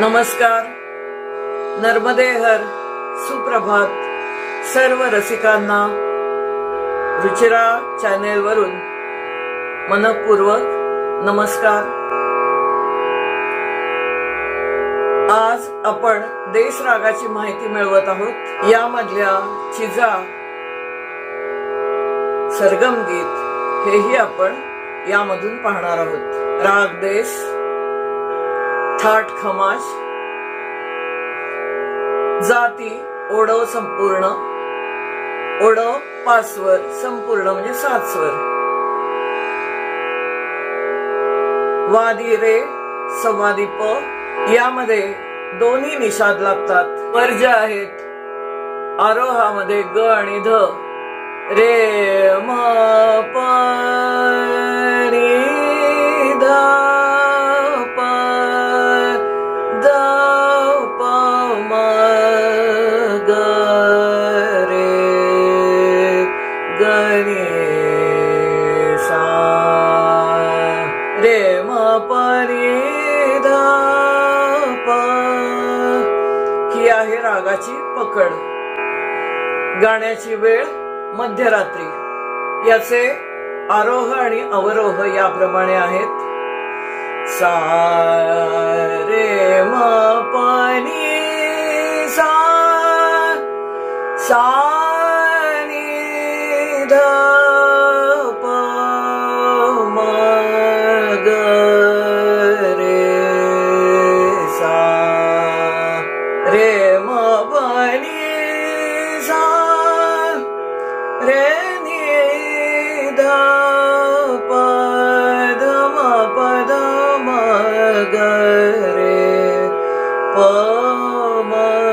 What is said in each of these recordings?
नमस्कार. नर्मदेहर सुप्रभात. सर्व रसिकांना रुचिरा चॅनेल वरून मनपूर्वक नमस्कार. आज आपण देश रागाची माहिती मिळवत आहोत. यामधल्या चिजा सरगम गीत हेही आपण यामधून पाहणार आहोत. राग देश थाट खमाश जाती ओढव संपूर्ण. ओढव पाचवर संपूर्ण म्हणजे सात स्वर वादी रे संवादी प. यामध्ये दोन्ही निषाद लागतात. वर्ज आहेत आरोहामध्ये ग आणि ध. रे म रे म ही आहे रागाची पकड. गाण्याची वेळ मध्यरात्री. याचे आरोह आणि अवरोह याप्रमाणे आहेत. सा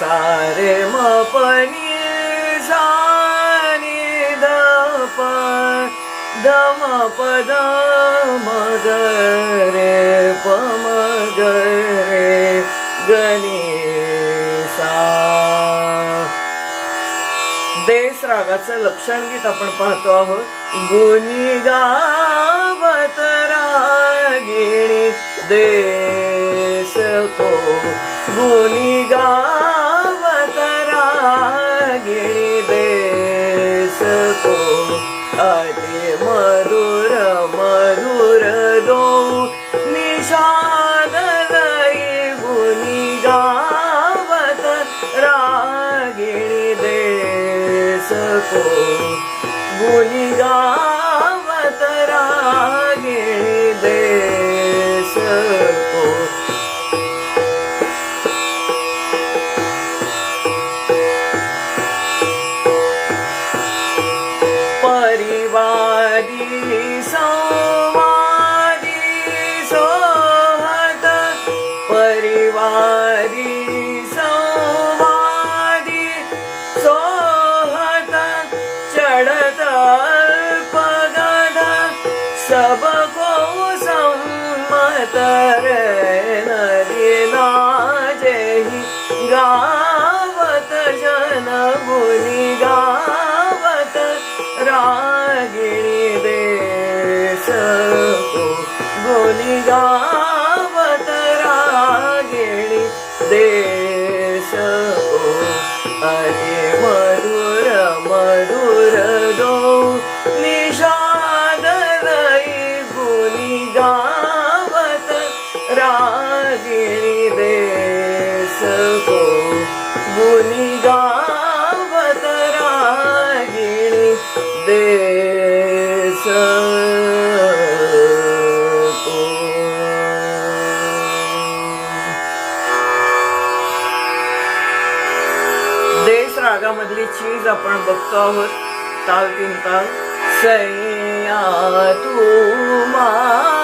सारे मपनी जानी प नि सा नि ध प म प म ग रे प म ग रे ग सा देश रागाचं लक्षण गीत आपण पाहतो आहोत. गुणी गावत रागिणी देश को गुणी गा uh, सबको सम्मत रे नदी नाजेही गावत जन गुणी गावत रागिणी देश को गुणी गावत अरे मधुर मधुर गो मरु गुनि गावत रागिणी रागि गो गुनि गावत रागिणी देस कमर ताल तीन ताल सैया तू माँ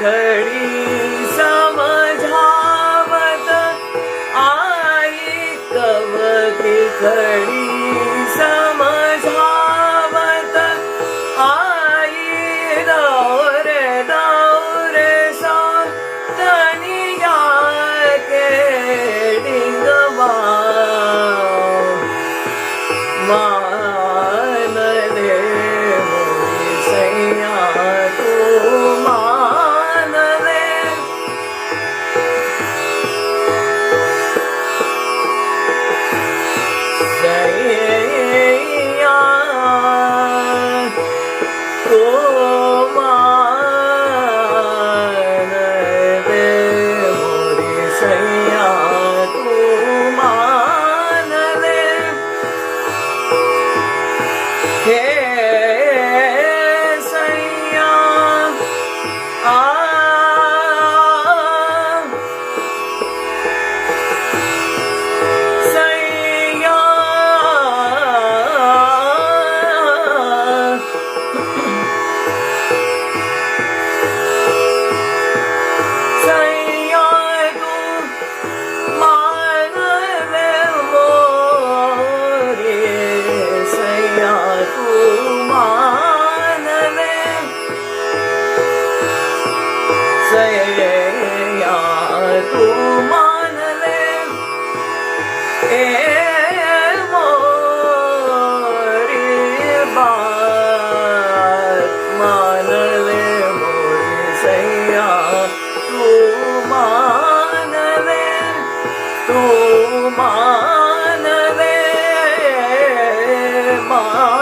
घडी समजावत आई कवती घडी તું માન લે. એ મોરી બાત માન લે મોરી સૈયા. તું માન લે, તું માન લે. મા